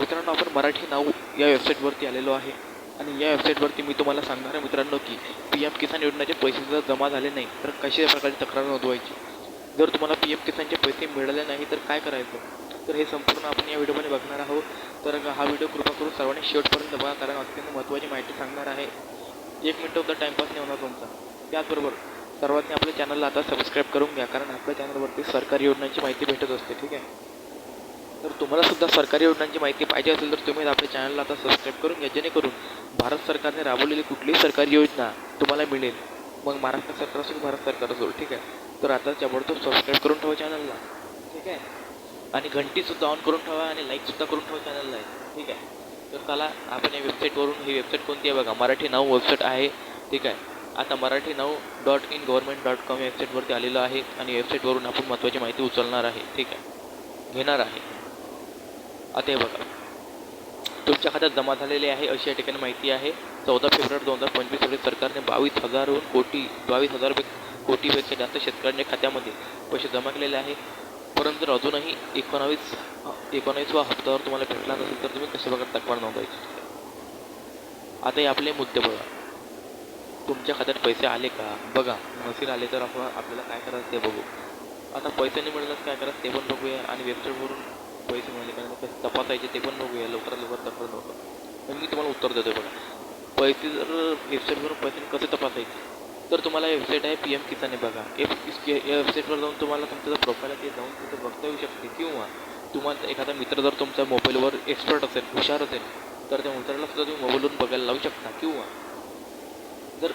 मित्रांनो आपण मराठी नाव या वेबसाईटवरती आलेलो आहे. आणि या वेबसाईटवरती मी तुम्हाला सांगणार आहे मित्रांनो की पी एम किसान योजनेचे पैसे जर जमा झाले नाही तर कशा प्रकारची तक्रार नोंदवायची? जर तुम्हाला पी एम किसानचे पैसे मिळाले नाही तर काय करायचं? तर हे संपूर्ण आपण या व्हिडिओमध्ये बघणार आहोत. तर हा व्हिडिओ कृपा करून सर्वांनी शेवटपर्यंत बघा कारण अत्यंत महत्त्वाची माहिती सांगणार आहे. एक मिनटं सुद्धा टाईमपास नाही होणार तुमचा. त्याचबरोबर सर्वांनी आपल्या चॅनलला आता सबस्क्राईब करून घ्या कारण आपल्या चॅनलवरती सरकारी योजनांची माहिती भेटत असते ठीक आहे? तर तुम्हाला सुद्धा सरकारी योजनांची माहिती पाहिजे असेल तर तुम्ही आपल्या चॅनलला आता सबस्क्राईब करून घ्या जेणेकरून भारत सरकारने राबवलेली कुठलीही सरकारी योजना तुम्हाला मिळेल. मग महाराष्ट्र सरकार असेल भारत सरकार असेल ठीक आहे? तर आता ताबडतोब सबस्क्राईब करून ठेवा चॅनलला ठीक आहे? आणि घंटीसुद्धा ऑन करून ठेवा आणि लाईकसुद्धा करून ठेवा चॅनलला ठीक आहे? तर चला आपण या वेबसाईटवरून ही वेबसाईट कोणती आहे बघा? मराठी नाव वेबसाईट आहे ठीक आहे? आता मराठी नाव dot in government dot com या वेबसाईटवरती आलेलो आहे आणि वेबसाईटवरून आपण महत्त्वाची माहिती उचलणार आहे ठीक आहे? घेणार आहे. आता हे बघा. तुमच्या खात्यात जमा झालेले आहे अशी या ठिकाणी माहिती आहे. चौदा फेब्रुवारी दोन हजार पंचवीस रोजी सरकारने बावीस हजार कोटी बावीस हजार कोटीपेक्षा जास्त शेतकऱ्यांच्या खात्यामध्ये पैसे जमा केलेले आहे. परंतु जर अजूनही एकोणावीस एकोणावीसवा हप्त्यावर तुम्हाला भेटला नसेल तर तुम्ही कशा प्रकारे तक्रार नोंदवायची? आता हे आपले मुद्दे बघा. तुमच्या खात्यात पैसे आले का? बघा नसेल आले तर आपण आपल्याला काय करायचं ते बघू. आता पैसे नाही मिळालं काय करायचं ते पण बघूया आणि वेबसाईटवरून पैसे म्हणजे काय कसे तपासायचे ते पण बघूया लवकरात लवकर तपास बघा मी तुम्हाला उत्तर देतो बघा. पैसे जर वेबसाईटवरून पैसे कसे तपासायचे? तर तुम्हाला वेबसाईट आहे पी एम किसान बघा. एफ या वेबसाईटवर जाऊन तुम्हाला तुमचं प्रोफाईल आहे ते जाऊन तिथं बघता येऊ शकते. किंवा तुम्हाला एखादा मित्र जर तुमच्या मोबाईलवर एक्सपर्ट असेल हुशार असेल तर त्या मित्राला सुद्धा तुम्ही मोबाईलवरून बघायला लावू शकता. किंवा जर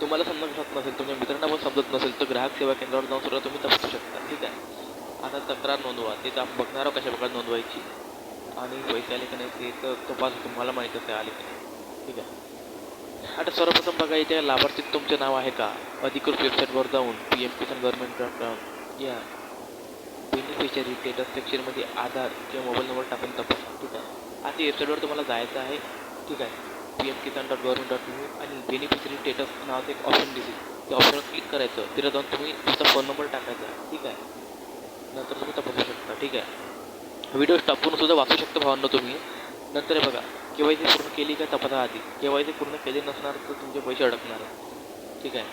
तुम्हाला समजत नसेल तुमच्या मित्रांना पण समजत नसेल तर ग्राहक सेवा केंद्रावर जाऊन सुद्धा तुम्ही तपासू शकता. ठीक आहे? आता तक्रार नोंदवा. ते तर बघणार कशा प्रकारे नोंदवायची. आणि पैसे आले की नाही ते तर तपास तुम्हाला माहीतच आहे आले की नाही. ठीक आहे? आता सर्वप्रथम बघा इथे लाभार्थीत तुमचे नाव आहे का? अधिकृत वेबसाईटवर जाऊन P M Kisan government dot com या बेनिफिशरी स्टेटस सेक्शनमध्ये आधार किंवा मोबाईल नंबर टाकून तपासा. ठीक आहे? आता वेबसाईटवर तुम्हाला जायचं आहे. ठीक आहे? P M Kisan dot government dot in आणि बेनिफिशरी स्टेटस नावाचं एक ऑप्शन दिसेल. त्या ऑप्शनवर क्लिक करायचं. तिथं जाऊन तुम्ही तुमचा फोन नंबर टाकायचा. ठीक आहे? नंतर तुम्ही तपासू शकता ठीक आहे? व्हिडिओ स्टॉप सुद्धा वाचू शकता भावांना तुम्ही. नंतर हे बघा के वाय सी पूर्ण केली का तपासा आधी के वाय सी पूर्ण केली नसणार तर तुमचे पैसे अडकणार. आहे ठीक आहे?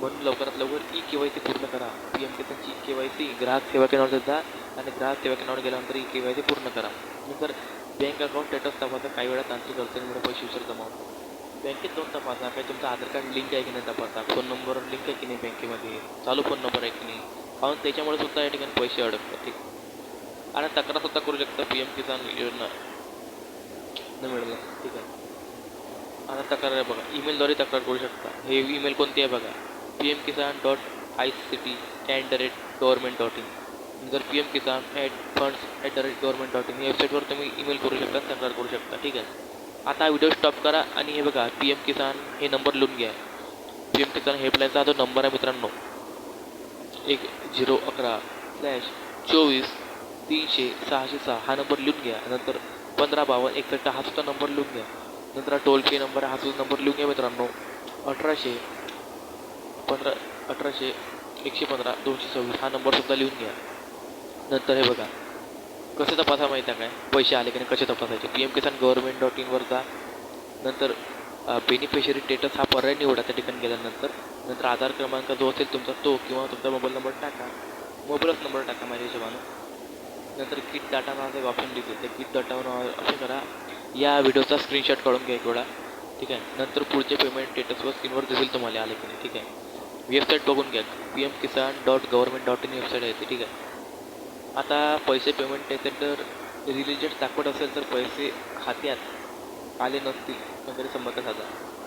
म्हणून लवकरात लवकर ई के वाय सी पूर्ण करा. पी एम किसानची के वाय सी ग्राहक सेवा केंद्रावर जा आणि ग्राहक सेवा केंद्रावर गेल्यानंतर ई के वाय सी पूर्ण करा. नंतर बँक अकाउंट स्टेटस तपासा काही वेळा तांत्रिक अडचणीमुळे पैसे उशीर जमा होतो बँकेत जाऊन तपासा काही तुमचं आधार कार्ड लिंक आहे की नाही तपासा? फोन नंबर लिंक आहे की नाही बँकेमध्ये चालू फोन नंबर आहे की नाही? म्हणून त्याच्यामुळे सुद्धा या ठिकाणी पैसे अडकतात ठीक. आणि तक्रार सुद्धा करू शकता पी एम किसान योजना. न मिळालं ठीक आहे. आता तक्रार आहे बघा ईमेलद्वारे तक्रार करू शकता. हे ईमेल कोणती आहे बघा? P M Kisan dot I C T at the rate government dot in जर P M Kisan at funds at the rate government dot in या वेबसाईटवर तुम्ही ईमेल करू शकता तक्रार करू शकता ठीक आहे. आता व्हिडिओ स्टॉप करा आणि हे बघा पी एम किसान हे नंबर लिहून घ्या. पी एम किसान हेल्पलाईनचा हा जो नंबर आहे मित्रांनो एक झिरो अकरा स्लॅश चोवीस तीनशे सहाशे सहा हा नंबर लिहून घ्या नंतर पंधरा बावन्न एकसष्ट हा सुद्धा नंबर लिहून घ्या नंतर टोल फ्री नंबर आहे हा सुद्धा नंबर लिहून घ्या मित्रांनो अठराशे पंधरा अठराशे एकशे पंधरा दोनशे सव्वीस हा नंबरसुद्धा लिहून घ्या नंतर हे बघा कसे तपासा माहीत आहे काय पैसे आले की नाही कसे तपासायचे P M Kisan government dot इनवर जा नंतर बेनिफिशरी स्टेटस हा पर्याय निवडा त्या ठिकाणी गेल्यानंतर नंतर आधार क्रमांक जो असेल तुमचा तो किंवा तुमचा मोबाईल नंबर टाका. मोबाईलच नंबर टाका माझ्या हिशोबानं. नंतर किट डाटा नावाचं एक ऑप्शन दिसेल त्या किट डाटावर ऑप्शन करा. या व्हिडिओचा स्क्रीनशॉट काढून घ्या एक वेळा. ठीक आहे? नंतर पुढचे पेमेंट स्टेटसवर स्क्रीनवर दिसेल तुम्हाला आले की नाही ठीक आहे? वेबसाईट बघून घ्या. P M Kisan dot government dot in website आहे ती. ठीक आहे? आता पैसे पेमेंट त्याचे तर रिलिजेट दाखवत असेल तर पैसे खात्यात. आले नसतील. वगैरे संपर्क साधा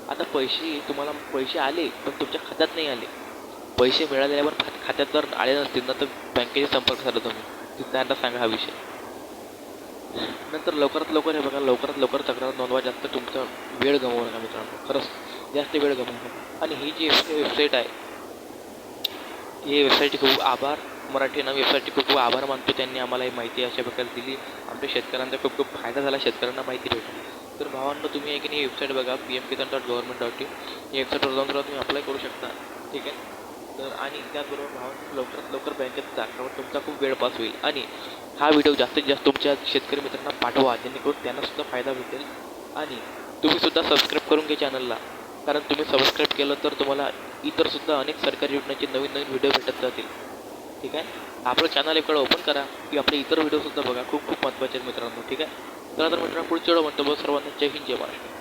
आता पैसे तुम्हाला पैसे आले पण तुमच्या खात्यात नाही आले. पैसे मिळालेल्यावर खात्यात जर आले नसतील ना तर बँकेशी संपर्क साधा तुम्ही. तिथं त्यांना सांगा हा विषय. नंतर लवकरात लवकर हे बघा लवकरात लवकर तक्रार नोंदवा जास्त तुमचा वेळ गमवू नका मित्रांनो. खरंच जास्त वेळ गमवू नका. आणि ही जी वेबसाईट आहे ही वेबसाईटचे खूप आभार. मराठी ना वेबसाईटचे खूप खूप आभार मानतो त्यांनी आम्हाला ही माहिती अशा प्रकारे दिली. आमच्या शेतकऱ्यांचा खूप खूप फायदा झाला. शेतकऱ्यांना माहिती भेटली. तर भावांना तुम्ही आहे की नाही वेबसाईट बघा P M Kisan dot government dot in या वेबसाईटवर जाऊन सुद्धा तुम्ही अप्लाय करू शकता ठीक आहे? तर आणि त्याचबरोबर भावांना लवकरात लवकर बँकेत जा कारण तुमचा खूप वेळ पास होईल. आणि हा व्हिडिओ जास्तीत जास्त तुमच्या शेतकरी मित्रांना पाठवा जेणेकरून त्यांनासुद्धा फायदा भेटेल. आणि तुम्हीसुद्धा सबस्क्राईब करून घ्या चॅनलला कारण तुम्ही सबस्क्राईब केलं तर तुम्हाला इतरसुद्धा अनेक सरकारी योजनांचे नवीन नवीन व्हिडिओ भेटत जातील. ठीक आहे? आपलं चॅनल इकडं ओपन करा की आपले इतर व्हिडिओसुद्धा बघा खूप खूप महत्त्वाचे आहेत मित्रांनो ठीक आहे? चला तर मित्रांनो पुढच्या व्हिडिओ म्हणतो सर्वांना जय हिंद जय महाराष्ट्र